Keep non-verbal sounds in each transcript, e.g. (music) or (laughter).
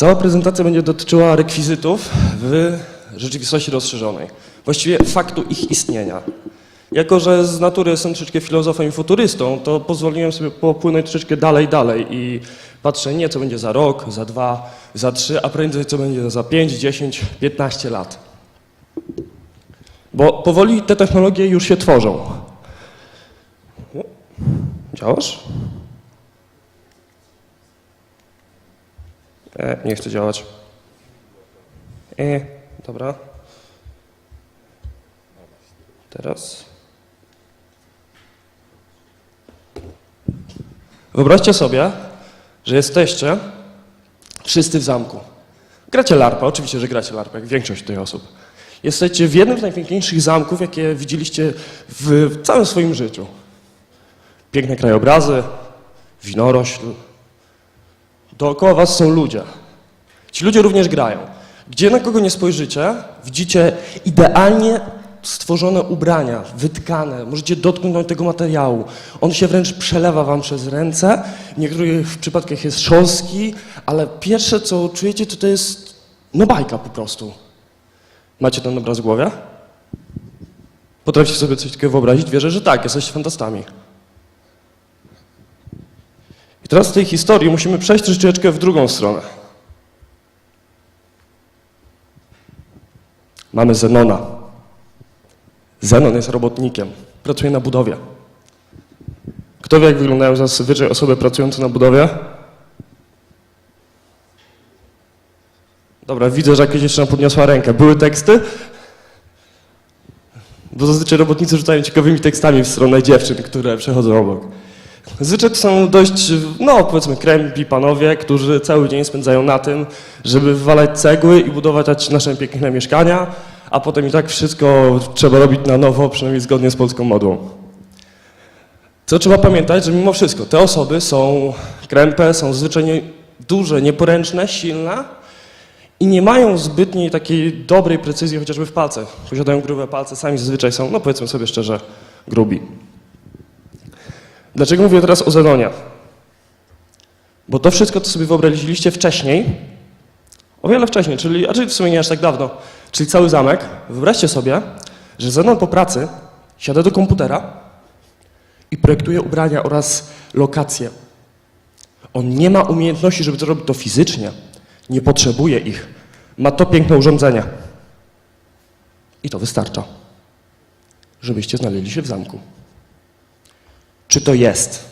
Cała prezentacja będzie dotyczyła rekwizytów w rzeczywistości rozszerzonej. Właściwie faktu ich istnienia. Jako, że z natury jestem troszeczkę filozofem i futurystą, to pozwoliłem sobie popłynąć troszeczkę dalej, dalej i patrzę nie co będzie za rok, za dwa, za trzy, a prędzej co będzie za pięć, dziesięć, piętnaście lat. Bo powoli te technologie już się tworzą. Działasz? E, nie chce działać. E, dobra. Teraz. Wyobraźcie sobie, że jesteście wszyscy w zamku. Gracie larpę, oczywiście, że gracie larpę, jak większość tych osób. Jesteście w jednym z najpiękniejszych zamków, jakie widzieliście w całym swoim życiu. Piękne krajobrazy, winorośl. Dookoła was są ludzie. Ci ludzie również grają. Gdzie na kogo nie spojrzycie, widzicie idealnie stworzone ubrania, wytkane. Możecie dotknąć tego materiału. On się wręcz przelewa wam przez ręce. W niektórych przypadkach jest szorstki, ale pierwsze co czujecie to to jest no bajka po prostu. Macie ten obraz w głowie? Potraficie sobie coś takiego wyobrazić? Wierzę, że tak, jesteście fantastami. Teraz z tej historii musimy przejść troszeczkę w drugą stronę. Mamy Zenona. Zenon jest robotnikiem, pracuje na budowie. Kto wie, jak wyglądają zazwyczaj osoby pracujące na budowie? Dobra, widzę, że jakaś dziewczyna podniosła rękę. Były teksty? Bo zazwyczaj robotnicy rzucają ciekawymi tekstami w stronę dziewczyn, które przechodzą obok. To są dość, no powiedzmy, krępi panowie, którzy cały dzień spędzają na tym, żeby wywalać cegły i budować nasze piękne mieszkania, a potem i tak wszystko trzeba robić na nowo, przynajmniej zgodnie z polską modłą. Co trzeba pamiętać, że mimo wszystko te osoby są krępe, są zwyczajnie duże, nieporęczne, silne i nie mają zbytniej takiej dobrej precyzji chociażby w palcach. Posiadają grube palce, sami zazwyczaj są, no powiedzmy sobie szczerze, grubi. Dlaczego mówię teraz o Zenonie? Bo to wszystko, co sobie wyobraziliście wcześniej, o wiele wcześniej, czyli, a czyli w sumie nie aż tak dawno, czyli cały zamek, wyobraźcie sobie, że Zenon po pracy siada do komputera i projektuje ubrania oraz lokacje. On nie ma umiejętności, żeby zrobić to fizycznie, nie potrzebuje ich. Ma to piękne urządzenie. I to wystarcza, żebyście znaleźli się w zamku. Czy to jest?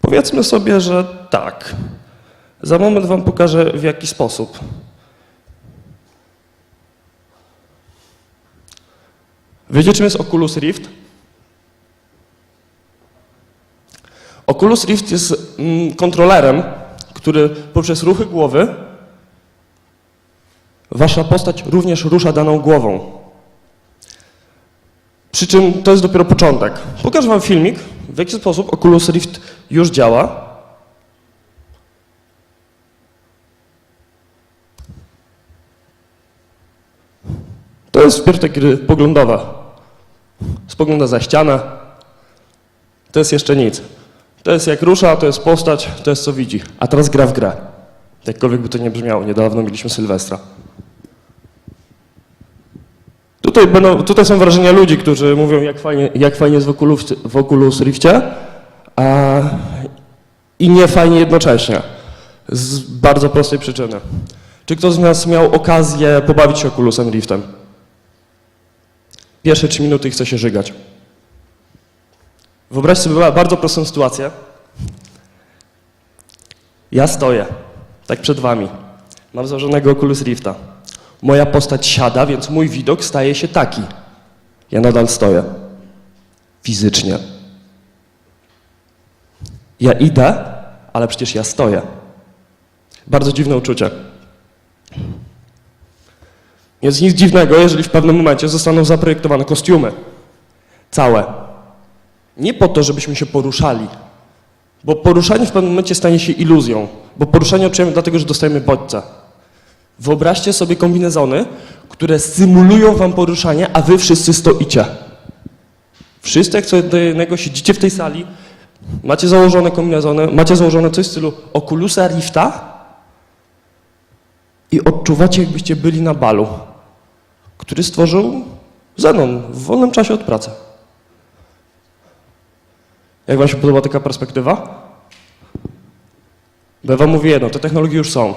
Powiedzmy sobie, że tak. Za moment Wam pokażę w jaki sposób. Wiecie, czym jest Oculus Rift? Oculus Rift jest mm, kontrolerem, który poprzez ruchy głowy Wasza postać również rusza daną głową. Przy czym to jest dopiero początek. Pokażę Wam filmik, w jaki sposób Oculus Rift już działa. To jest wpierw takie poglądowe. Spogląda za ścianę. To jest jeszcze nic. To jest jak rusza, to jest postać, to jest co widzi. A teraz gra w grę. Jakkolwiek by to nie brzmiało, niedawno mieliśmy Sylwestra. Tutaj, będą, tutaj są wrażenia ludzi, którzy mówią, jak fajnie, jak fajnie jest w Oculus, w Oculus a, i nie fajnie jednocześnie. Z bardzo prostej przyczyny. Czy ktoś z nas miał okazję pobawić się Oculusem Riftem? Pierwsze trzy minuty chce się żygać. Wyobraźcie sobie ba- bardzo prostą sytuację. Ja stoję, tak przed wami. Mam założonego Oculus Rifta. Moja postać siada, więc mój widok staje się taki. Ja nadal stoję. Fizycznie. Ja idę, ale przecież ja stoję. Bardzo dziwne uczucie. Jest nic dziwnego, jeżeli w pewnym momencie zostaną zaprojektowane kostiumy. Całe. Nie po to, żebyśmy się poruszali, bo poruszanie w pewnym momencie stanie się iluzją, bo poruszanie odczujemy dlatego, że dostajemy bodźce. Wyobraźcie sobie kombinezony, które symulują wam poruszanie, a wy wszyscy stoicie. Wszyscy jak co jednego siedzicie w tej sali, macie założone kombinezony, macie założone coś w stylu Oculusa Rifta i odczuwacie, jakbyście byli na balu, który stworzył Zenon w wolnym czasie od pracy. Jak Wam się podoba taka perspektywa? Bo ja Wam mówię jedno, te technologie już są.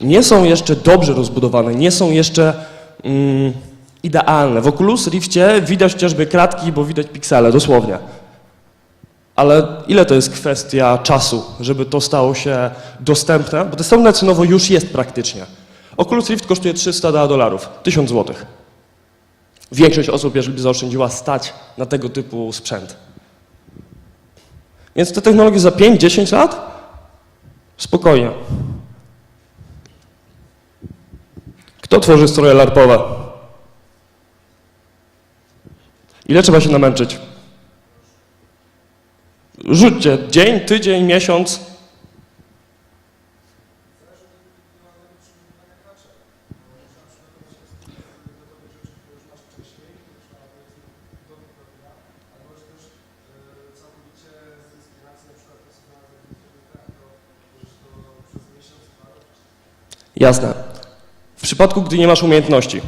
Nie są jeszcze dobrze rozbudowane, nie są jeszcze mm, idealne. W Oculus Rifcie widać chociażby kratki, bo widać piksele, dosłownie. Ale ile to jest kwestia czasu, żeby to stało się dostępne? Bo dostępne cenowo już jest praktycznie. Oculus Rift kosztuje 300 dolarów, 1000 złotych. Większość osób, jeżeli by zaoszczędziła, stać na tego typu sprzęt. Więc te technologie za 5-10 lat? Spokojnie. Kto tworzy stroje larpowe? Ile trzeba się namęczyć? Rzućcie dzień, tydzień, miesiąc. Jasne. W przypadku, gdy nie masz umiejętności,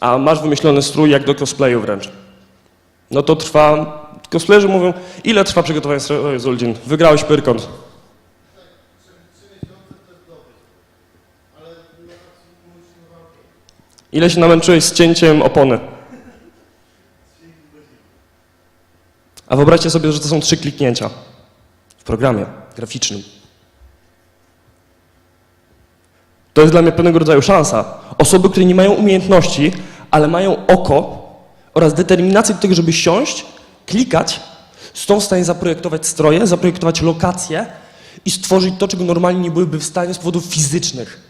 a masz wymyślony strój jak do cosplayu wręcz, no to trwa, cosplayerzy mówią, ile trwa przygotowanie stroju, Zuldin? Wygrałeś pyrkąt. Ile się namęczyłeś z cięciem opony? A wyobraźcie sobie, że to są trzy kliknięcia w programie graficznym. To jest dla mnie pewnego rodzaju szansa. Osoby, które nie mają umiejętności, ale mają oko oraz determinację do tego, żeby siąść, klikać, są w stanie zaprojektować stroje, zaprojektować lokacje i stworzyć to, czego normalnie nie byłyby w stanie z powodów fizycznych.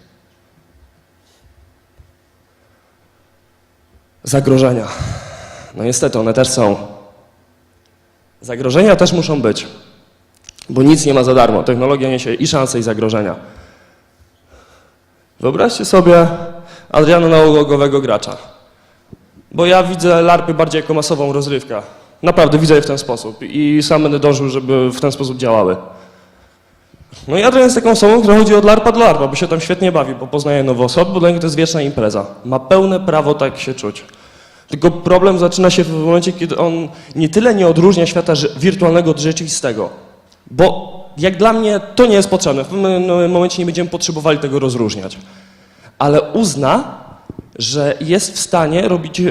Zagrożenia. No niestety, one też są. Zagrożenia też muszą być, bo nic nie ma za darmo. Technologia niesie i szanse, i zagrożenia. Wyobraźcie sobie Adriana nałogowego gracza. Bo ja widzę larpy bardziej jako masową rozrywkę. Naprawdę widzę je w ten sposób i sam będę dążył, żeby w ten sposób działały. No i Adrian jest taką osobą, która chodzi od larpa do larpa, bo się tam świetnie bawi, bo poznaje nowe osoby, bo dla niego to jest wieczna impreza. Ma pełne prawo tak się czuć. Tylko problem zaczyna się w momencie, kiedy on nie tyle nie odróżnia świata wirtualnego od rzeczywistego, bo jak dla mnie to nie jest potrzebne. W pewnym momencie nie będziemy potrzebowali tego rozróżniać. Ale uzna, że jest w stanie robić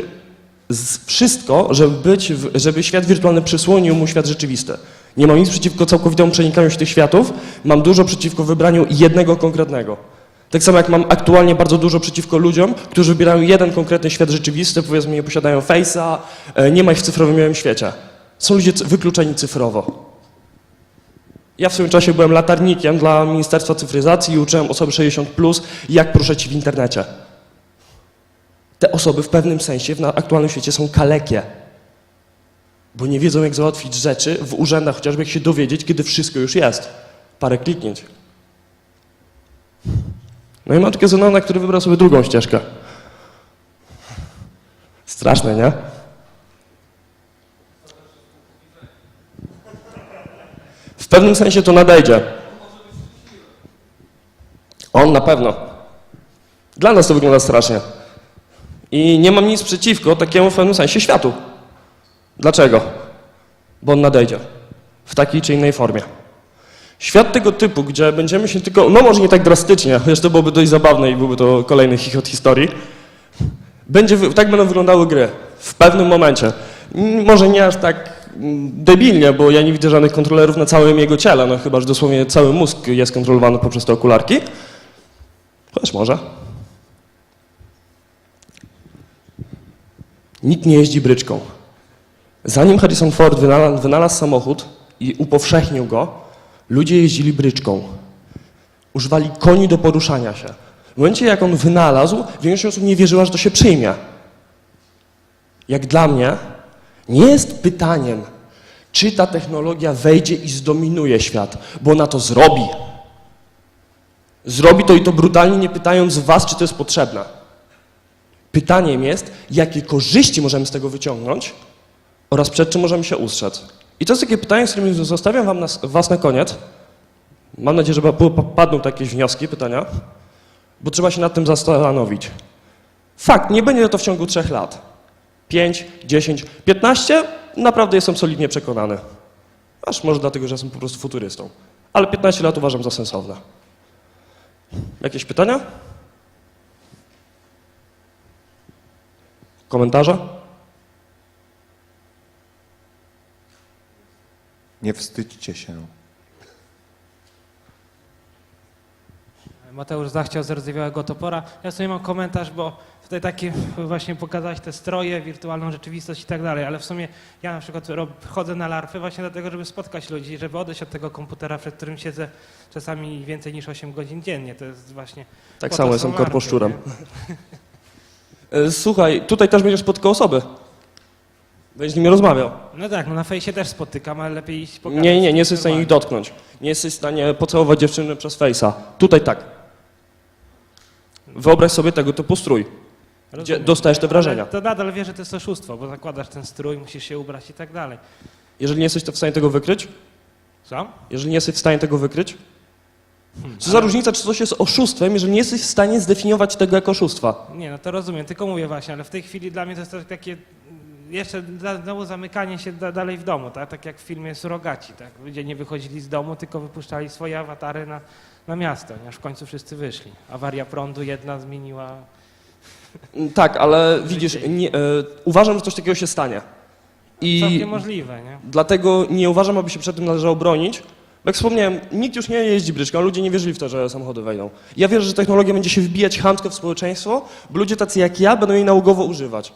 wszystko, żeby, być, żeby świat wirtualny przysłonił mu świat rzeczywisty. Nie mam nic przeciwko całkowitemu przenikaniu się tych światów, mam dużo przeciwko wybraniu jednego konkretnego. Tak samo jak mam aktualnie bardzo dużo przeciwko ludziom, którzy wybierają jeden konkretny świat rzeczywisty, powiedzmy nie posiadają face'a, e, nie ma ich w cyfrowym świecie. Są ludzie wykluczeni cyfrowo. Ja w swoim czasie byłem latarnikiem dla Ministerstwa Cyfryzacji i uczyłem osoby 60+, jak poruszać się w internecie. Te osoby w pewnym sensie w aktualnym świecie są kalekie, bo nie wiedzą, jak załatwić rzeczy w urzędach, chociażby jak się dowiedzieć, kiedy wszystko już jest. Parę kliknięć. No i mam takie Zenona, który wybrał sobie drugą ścieżkę. Straszne, nie? Pewnym sensie to nadejdzie. On na pewno. Dla nas to wygląda strasznie. I nie mam nic przeciwko takiemu w pewnym sensie światu. Dlaczego? Bo on nadejdzie. W takiej czy innej formie. Świat tego typu, gdzie będziemy się tylko, no może nie tak drastycznie, chociaż to byłoby dość zabawne i byłby to kolejny chichot historii, będzie, tak będą wyglądały gry. W pewnym momencie. Może nie aż tak debilnie, bo ja nie widzę żadnych kontrolerów na całym jego ciele, no chyba, że dosłownie cały mózg jest kontrolowany poprzez te okularki. Chociaż może. Nikt nie jeździ bryczką. Zanim Harrison Ford wynalazł, wynalazł samochód i upowszechnił go, ludzie jeździli bryczką. Używali koni do poruszania się. W momencie, jak on wynalazł, większość osób nie wierzyła, że to się przyjmie. Jak dla mnie, nie jest pytaniem, czy ta technologia wejdzie i zdominuje świat, bo ona to zrobi. Zrobi to i to brutalnie, nie pytając was, czy to jest potrzebne. Pytaniem jest, jakie korzyści możemy z tego wyciągnąć oraz przed czym możemy się ustrzec. I to jest takie pytanie, z którym zostawiam wam na, was na koniec. Mam nadzieję, że pa- padną tu jakieś wnioski, pytania. bo trzeba się nad tym zastanowić. Fakt, nie będzie to w ciągu trzech lat. 5, 10, 15, naprawdę jestem solidnie przekonany. Aż może dlatego, że jestem po prostu futurystą. Ale 15 lat uważam za sensowne. Jakieś pytania? Komentarze? Nie wstydźcie się. Mateusz zachciał z rdzewiałego topora. Ja sobie mam komentarz, bo tutaj takie właśnie pokazać te stroje, wirtualną rzeczywistość i tak dalej, ale w sumie ja na przykład chodzę na larpy właśnie dlatego, żeby spotkać ludzi, żeby odejść od tego komputera, przed którym siedzę czasami więcej niż 8 godzin dziennie. To jest właśnie... Tak samo jestem larpy, korposzczurem. (laughs) E, Słuchaj, tutaj też będziesz spotkał osoby. Będziesz z nimi rozmawiał. No tak, no na fejsie też spotykam, ale lepiej iść pogadać. Nie, nie, nie jesteś w stanie ich dotknąć. Nie jesteś w stanie pocałować dziewczyny przez fejsa. Tutaj tak. Wyobraź sobie tego typu strój. Gdzie Rozumiem. dostajesz te wrażenia. Ale to nadal wiesz, że to jest oszustwo, bo zakładasz ten strój, musisz się ubrać i tak dalej. Jeżeli nie jesteś to w stanie tego wykryć, Co? jeżeli nie jesteś w stanie tego wykryć, co za różnica, czy coś jest oszustwem, jeżeli nie jesteś w stanie zdefiniować tego jako oszustwa. Nie, no to rozumiem, tylko mówię właśnie, ale w tej chwili dla mnie to jest też takie mm, jeszcze za- znowu zamykanie się da, dalej w domu, tak? tak jak w filmie Surogaci, tak? Ludzie nie wychodzili z domu, tylko wypuszczali swoje awatary na, na miasto, nie? aż w końcu wszyscy wyszli. Awaria prądu jedna zmieniła... Mm, Tak, ale widzisz, nie, e, uważam, że coś takiego się stanie. I Całkiem możliwe, nie? Dlatego nie uważam, aby się przed tym należało bronić. Bo jak wspomniałem, nikt już nie jeździ bryczką, ludzie nie wierzyli w to, że samochody wejdą. Ja wierzę, że technologia będzie się wbijać chamsko w społeczeństwo, bo ludzie tacy jak ja będą jej nałogowo używać.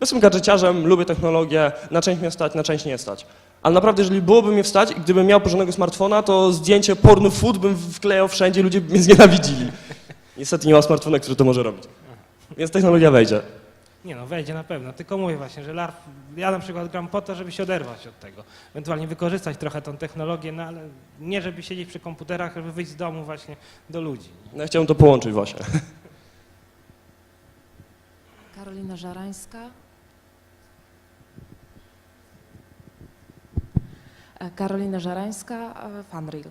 Jestem gadżeciarzem, lubię technologię, na część mnie stać, na część nie stać. Ale naprawdę, jeżeli byłoby mnie wstać i gdybym miał porządnego smartfona, to zdjęcie porno food bym wklejał wszędzie, ludzie by mnie (laughs) znienawidzili. Niestety nie ma smartfona, który to może robić. Więc technologia wejdzie. Nie no, wejdzie na pewno, tylko mówię właśnie, że LARP, ja na przykład gram po to, żeby się oderwać od tego, ewentualnie wykorzystać trochę tą technologię, no ale nie żeby siedzieć przy komputerach, żeby wyjść z domu właśnie do ludzi. No, ja chciałem to połączyć właśnie. Karolina Żarańska. Karolina Żarańska, e, Funreal.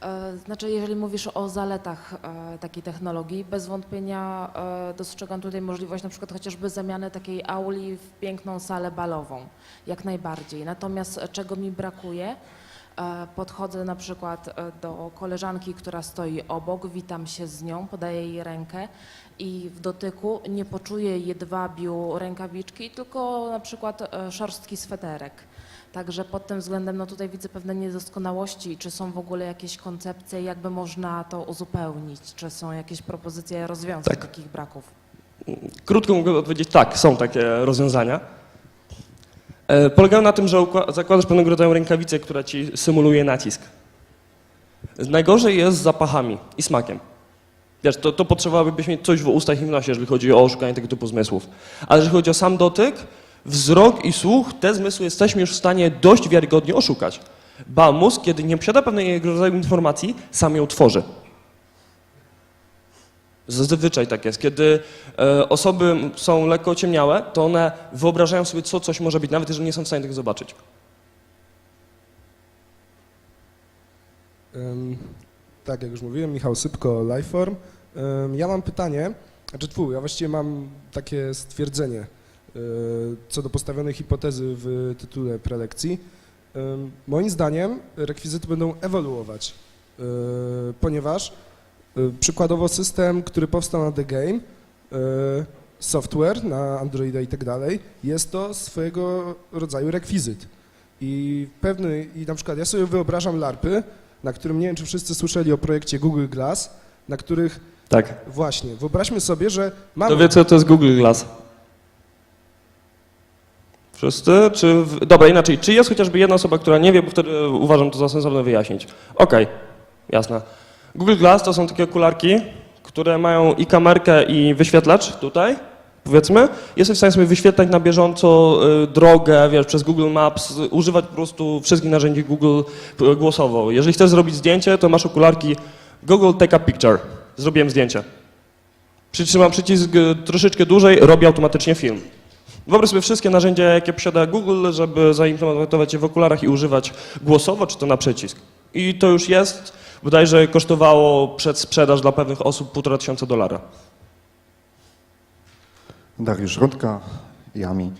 E, Znaczy, jeżeli mówisz o zaletach e, takiej technologii, bez wątpienia dostrzegam tutaj możliwość na przykład chociażby zamiany takiej auli w piękną salę balową, jak najbardziej. Natomiast czego mi brakuje, podchodzę na przykład do koleżanki, która stoi obok, witam się z nią, podaję jej rękę i w dotyku nie poczuję jedwabiu rękawiczki, tylko na przykład szorstki sweterek. Także pod tym względem no tutaj widzę pewne niedoskonałości. Czy są w ogóle jakieś koncepcje, jakby można to uzupełnić? Czy są jakieś propozycje rozwiązań Tak. takich braków? Krótko mogę odpowiedzieć, tak, są takie rozwiązania. E, polegają na tym, że zakładasz pewnego rodzaju rękawicę, która ci symuluje nacisk. Najgorzej jest z zapachami i smakiem. Wiesz, to, to potrzebowałybyś mieć coś w ustach i w nosie, jeżeli chodzi o oszukanie tego typu zmysłów. Ale jeżeli chodzi o sam dotyk, wzrok i słuch, te zmysły jesteśmy już w stanie dość wiarygodnie oszukać. Ba, mózg, kiedy nie posiada pewnego rodzaju informacji, sam ją tworzy. Zazwyczaj tak jest. Kiedy e, osoby są lekko ociemniałe, to one wyobrażają sobie, co coś może być, nawet jeżeli nie są w stanie tego zobaczyć. Ym, Tak, jak już mówiłem, Michał Sypko, Lifeform. Ym, Ja mam pytanie, znaczy twój, ja właściwie mam takie stwierdzenie co do postawionej hipotezy w tytule prelekcji. Ym, Moim zdaniem rekwizyty będą ewoluować, y, ponieważ przykładowo system, który powstał na The Game, software na Androida i tak dalej, jest to swojego rodzaju rekwizyt. I pewny, i na przykład ja sobie wyobrażam LARPy, na którym nie wiem, czy wszyscy słyszeli o projekcie Google Glass, na których Tak. właśnie, wyobraźmy sobie, że mamy... Kto wie, co to jest Google Glass? Wszyscy? Czy w... Dobra, inaczej. Czy jest chociażby jedna osoba, która nie wie, bo wtedy uważam to za sensowne wyjaśnić. Okej, jasne. Google Glass to są takie okularki, które mają i kamerkę, i wyświetlacz tutaj, powiedzmy. Jesteś w stanie sobie wyświetlać na bieżąco y, drogę, wiesz, przez Google Maps, używać po prostu wszystkich narzędzi Google y, głosowo. Jeżeli chcesz zrobić zdjęcie, to masz okularki Google Take a Picture. Zrobiłem zdjęcie. Przytrzymam przycisk y, troszeczkę dłużej, robi automatycznie film. Wyobraź sobie wszystkie narzędzia, jakie posiada Google, żeby zaimplementować je w okularach i używać głosowo, czy to na przycisk. I to już jest. Bodajże kosztowało przedsprzedaż dla pewnych osób półtora tysiąca dolara. Dariusz Rudka, Jami.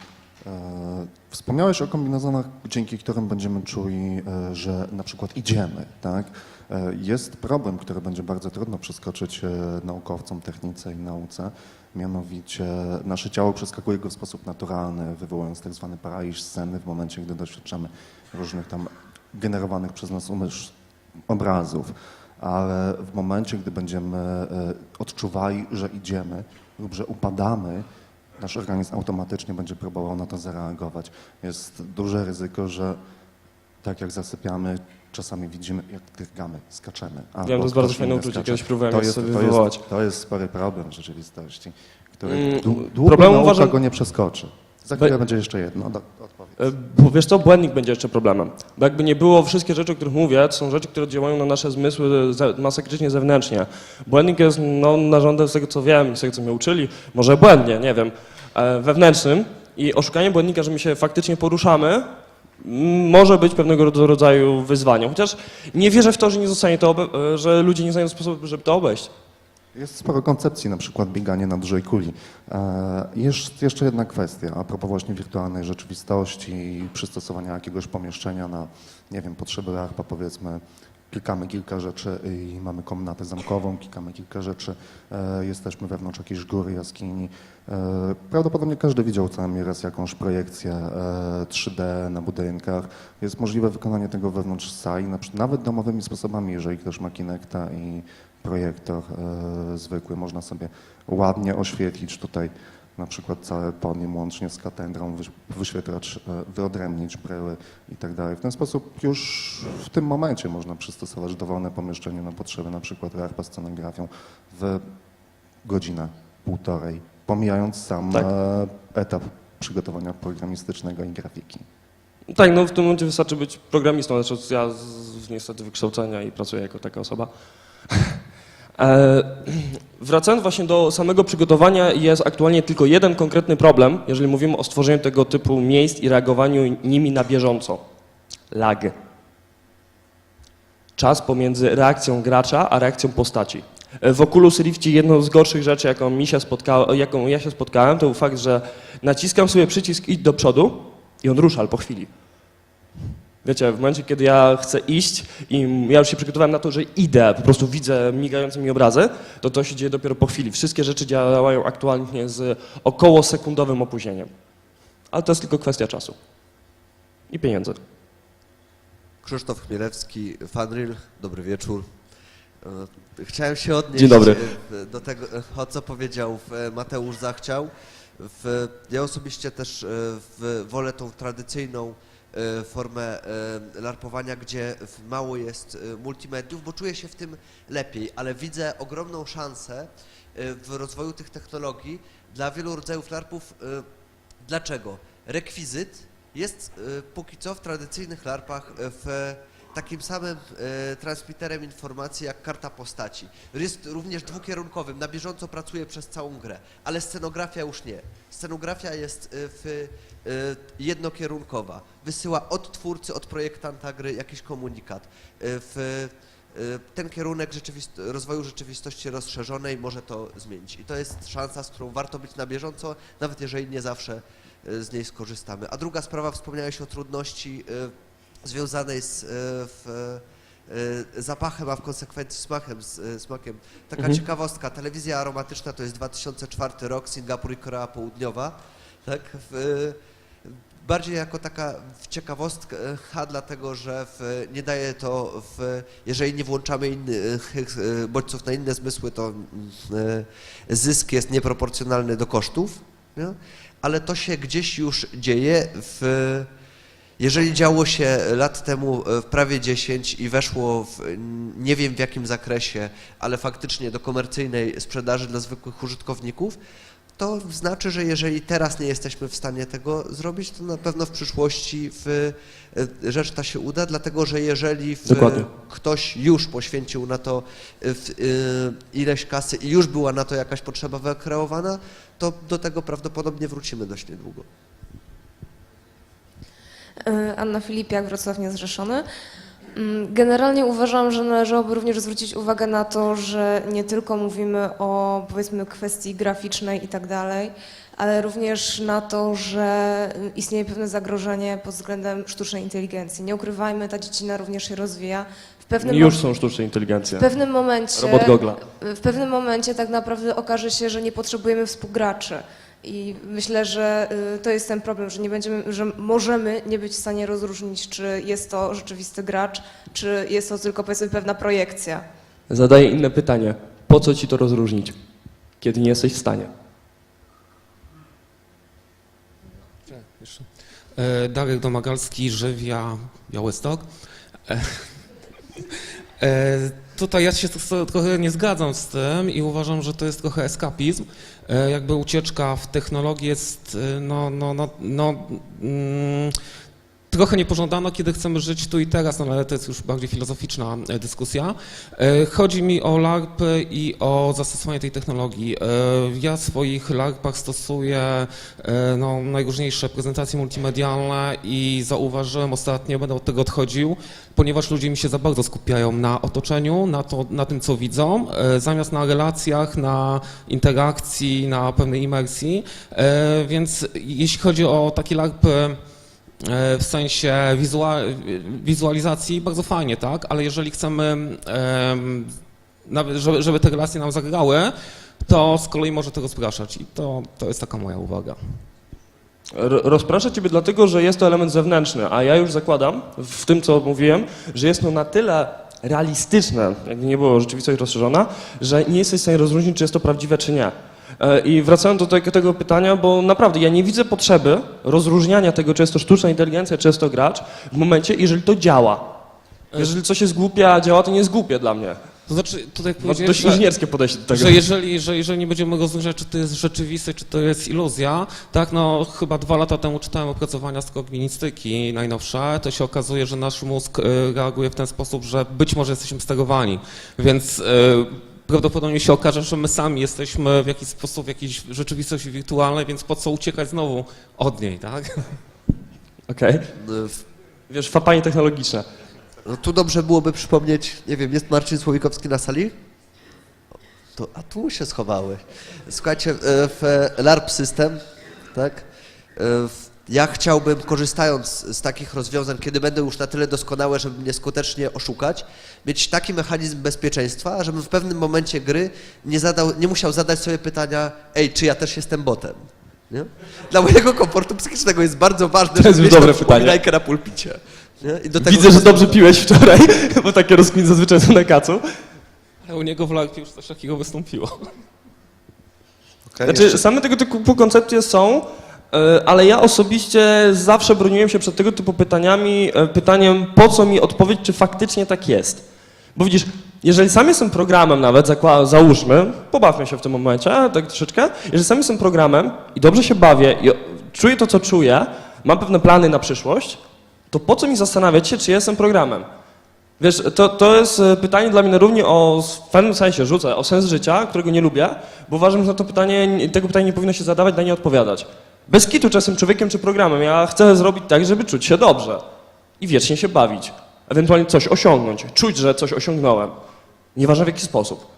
E, Wspomniałeś o kombinezonach, dzięki którym będziemy czuli, e, że na przykład idziemy, tak? E, Jest problem, który będzie bardzo trudno przeskoczyć naukowcom, technice i nauce. Mianowicie nasze ciało przeskakuje go w sposób naturalny, wywołując tak zwany paraliż sceny w momencie, gdy doświadczamy różnych tam generowanych przez nas umysł obrazów. Ale w momencie, gdy będziemy e, odczuwali, że idziemy lub że upadamy, nasz organizm automatycznie będzie próbował na to zareagować. Jest duże ryzyko, że tak jak zasypiamy, czasami widzimy, jak drgamy, skaczemy. albo Wiem, to jest bardzo fajne uczucie, kiedyś próbowałem to je jest, sobie to wywołać. jest, to jest spory problem w rzeczywistości, który Mm, dłu- długo problem nauka uważam- go nie przeskoczy. Za chwilę będzie jeszcze jedno. Do, odpowiedz. E, Bo wiesz co, błędnik będzie jeszcze problemem. Bo jakby nie było, wszystkie rzeczy, o których mówię, to są rzeczy, które działają na nasze zmysły masakrycznie zewnętrznie. Błędnik jest no, narządem, z tego co wiem, z tego co mnie uczyli, może błędnie, nie wiem, e, wewnętrznym i oszukanie błędnika, że my się faktycznie poruszamy, może być pewnego ro- rodzaju wyzwaniem. Chociaż nie wierzę w to, że, nie zostanie to e, że ludzie nie znajdą sposobu, żeby to obejść. Jest sporo koncepcji, na przykład bieganie na dużej kuli. E, Jest jeszcze jedna kwestia, a propos właśnie wirtualnej rzeczywistości i przystosowania jakiegoś pomieszczenia na, nie wiem, potrzeby larpa, powiedzmy, klikamy kilka rzeczy i mamy komnatę zamkową, klikamy kilka rzeczy, e, jesteśmy wewnątrz jakiejś góry, jaskini. E, Prawdopodobnie każdy widział co najmniej raz jakąś projekcję e, 3D na budynkach. Jest możliwe wykonanie tego wewnątrz sali, nawet domowymi sposobami, jeżeli ktoś ma Kinecta i projektor e, zwykły, można sobie ładnie oświetlić tutaj na przykład całe podium łącznie z katedrą, wyś- wyświetlacz, e, wyodrębnić bryły i tak dalej. W ten sposób już w tym momencie można przystosować dowolne pomieszczenie na potrzeby na przykład larpa scenografią w godzinę, półtorej, pomijając sam Tak. e, etap przygotowania programistycznego i grafiki. Tak, no w tym momencie wystarczy być programistą, znaczy ja z, z niestety wykształcenia i pracuję jako taka osoba. (laughs) E, wracając właśnie do samego przygotowania, jest aktualnie tylko jeden konkretny problem, jeżeli mówimy o stworzeniu tego typu miejsc i reagowaniu nimi na bieżąco. Lag. Czas pomiędzy reakcją gracza a reakcją postaci. E, W Oculus Riftie jedną z gorszych rzeczy, jaką, mi się jaką ja się spotkałem, to był fakt, że naciskam sobie przycisk idź do przodu i on rusza, ale po chwili. Wiecie, w momencie, kiedy ja chcę iść i ja już się przygotowałem na to, że idę, po prostu widzę migające mi obrazy, to to się dzieje dopiero po chwili. Wszystkie rzeczy działają aktualnie z około sekundowym opóźnieniem. Ale to jest tylko kwestia czasu. I pieniędzy. Krzysztof Chmielewski, Fanril, dobry wieczór. E, Chciałem się odnieść e, do tego, e, o co powiedział Mateusz Zachciał. Ja osobiście też w, wolę tą tradycyjną formę e, larpowania, gdzie mało jest e, multimediów, bo czuję się w tym lepiej, ale widzę ogromną szansę e, w rozwoju tych technologii dla wielu rodzajów larpów. e, Dlaczego? Rekwizyt jest e, póki co w tradycyjnych larpach e, w takim samym e, transmiterem informacji jak karta postaci. Jest również dwukierunkowym, na bieżąco pracuje przez całą grę, ale scenografia już nie. Scenografia jest e, w, e, jednokierunkowa. Wysyła od twórcy, od projektanta gry jakiś komunikat. E, w, ten kierunek rzeczywist- rozwoju rzeczywistości rozszerzonej może to zmienić. I to jest szansa, z którą warto być na bieżąco, nawet jeżeli nie zawsze z niej skorzystamy. A druga sprawa, wspomniałeś o trudności e, związanej z e, w, e, zapachem, a w konsekwencji smakiem. Z, e, smakiem. Taka Mhm. ciekawostka, telewizja aromatyczna to jest 2004 rok, Singapur i Korea Południowa. Tak? W, bardziej jako taka ciekawostka, dlatego że w, nie daje to, w, jeżeli nie włączamy innych bodźców na inne zmysły, to zysk jest nieproporcjonalny do kosztów, nie? ale to się gdzieś już dzieje w jeżeli działo się lat temu e, prawie 10 i weszło w nie wiem w jakim zakresie, ale faktycznie do komercyjnej sprzedaży dla zwykłych użytkowników, to znaczy, że jeżeli teraz nie jesteśmy w stanie tego zrobić, to na pewno w przyszłości w, e, rzecz ta się uda, dlatego że jeżeli w, ktoś już poświęcił na to e, w, ileś kasy i już była na to jakaś potrzeba wykreowana, to do tego prawdopodobnie wrócimy dość niedługo. E, Anna Filipiak, Wrocław Niezrzeszony. Mm, Generalnie uważam, że należałoby również zwrócić uwagę na to, że nie tylko mówimy o powiedzmy kwestii graficznej i tak dalej, ale również na to, że istnieje pewne zagrożenie pod względem sztucznej inteligencji. Nie ukrywajmy, ta dziedzina również się rozwija. W pewnym, Już są sztuczne inteligencje. w pewnym momencie Robot Gogla. w pewnym momencie tak naprawdę okaże się, że nie potrzebujemy współgraczy. I myślę, że y, to jest ten problem, że nie będziemy, że możemy nie być w stanie rozróżnić, czy jest to rzeczywisty gracz, czy jest to tylko powiedzmy pewna projekcja. Zadaję inne pytanie. Po co ci to rozróżnić, kiedy nie jesteś w stanie? E, Darek Domagalski, Żywia, Białystok. E, e, Tutaj ja się trochę nie zgadzam z tym i uważam, że to jest trochę eskapizm. E, Jakby ucieczka w technologii jest e, no, no, no, no, mm, trochę niepożądana, kiedy chcemy żyć tu i teraz, no ale to jest już bardziej filozoficzna e, dyskusja. E, Chodzi mi o LARPy i o zastosowanie tej technologii. E, Ja w swoich LARPach stosuję no, najróżniejsze prezentacje multimedialne i zauważyłem ostatnio, będę od tego odchodził, ponieważ ludzie mi się za bardzo skupiają na otoczeniu, na, to, na tym, co widzą, zamiast na relacjach, na interakcji, na pewnej imersji. Więc jeśli chodzi o takie LARPy, w sensie wizua- wizualizacji bardzo fajnie, tak? Ale jeżeli chcemy, żeby, żeby te relacje nam zagrały, to z kolei może to rozpraszać i to, to jest taka moja uwaga. Rozprasza ciebie dlatego, że jest to element zewnętrzny, a ja już zakładam, w tym co mówiłem, że jest to na tyle realistyczne, jakby nie było rzeczywistość rozszerzona, że nie jesteś w stanie rozróżnić, czy jest to prawdziwe, czy nie. E, I wracając do tego, pytania, bo naprawdę ja nie widzę potrzeby rozróżniania tego, czy jest to sztuczna inteligencja, czy jest to gracz, w momencie, jeżeli to działa. Jeżeli coś jest głupie, a działa, to nie jest głupie dla mnie. To znaczy, tutaj No, powiedziałeś, dość inżynierskie podejście do tego. że, jeżeli, że jeżeli nie będziemy rozróżniać, czy to jest rzeczywiste, czy to jest iluzja, tak, no chyba dwa lata temu czytałem opracowania z kogninistyki najnowsze, to się okazuje, że nasz mózg e, reaguje w ten sposób, że być może jesteśmy sterowani, więc e, prawdopodobnie się okaże, że my sami jesteśmy w jakiś sposób w jakiejś rzeczywistości wirtualnej, więc po co uciekać znowu od niej, tak? (laughs) Okej. Y, w- Wiesz, fapanie technologiczne. No tu dobrze byłoby przypomnieć, nie wiem, jest Marcin Słowikowski na sali? To, a tu się schowały. Słuchajcie, e, w LARP System, tak? e, w- Ja chciałbym, korzystając z takich rozwiązań, kiedy będę już na tyle doskonały, żeby mnie skutecznie oszukać, mieć taki mechanizm bezpieczeństwa, żebym w pewnym momencie gry nie, zadał, nie musiał zadać sobie pytania, ej, czy ja też jestem botem? Nie? Dla mojego komfortu psychicznego jest bardzo ważne, To jest żeby mieć dobre pytanie. na pulpicie. Nie? I do tego Widzę, że dobrze piłeś wczoraj, (laughs) bo takie rozkminy zazwyczaj są na kacu. Ale u niego w LARPie już coś takiego wystąpiło. Okej, Znaczy, jeszcze- same tego typu koncepcje są, ale ja osobiście zawsze broniłem się przed tego typu pytaniami, e, pytaniem, po co mi odpowiedź, czy faktycznie tak jest. Bo widzisz, jeżeli sam jestem programem nawet, załóżmy, pobawmy się w tym momencie, tak troszeczkę, jeżeli sam jestem programem i dobrze się bawię i czuję to, co czuję, mam pewne plany na przyszłość, to po co mi zastanawiać się, czy jestem programem? Wiesz, to, to jest e, pytanie dla mnie równie o, w pewnym sensie rzucę, o sens życia, którego nie lubię, bo uważam, że to pytanie, tego pytania nie powinno się zadawać, na nie odpowiadać. Bez kitu, czy jestem człowiekiem, czy programem. Ja chcę zrobić tak, żeby czuć się dobrze i wiecznie się bawić. Ewentualnie coś osiągnąć, czuć, że coś osiągnąłem. Nieważne w jaki sposób.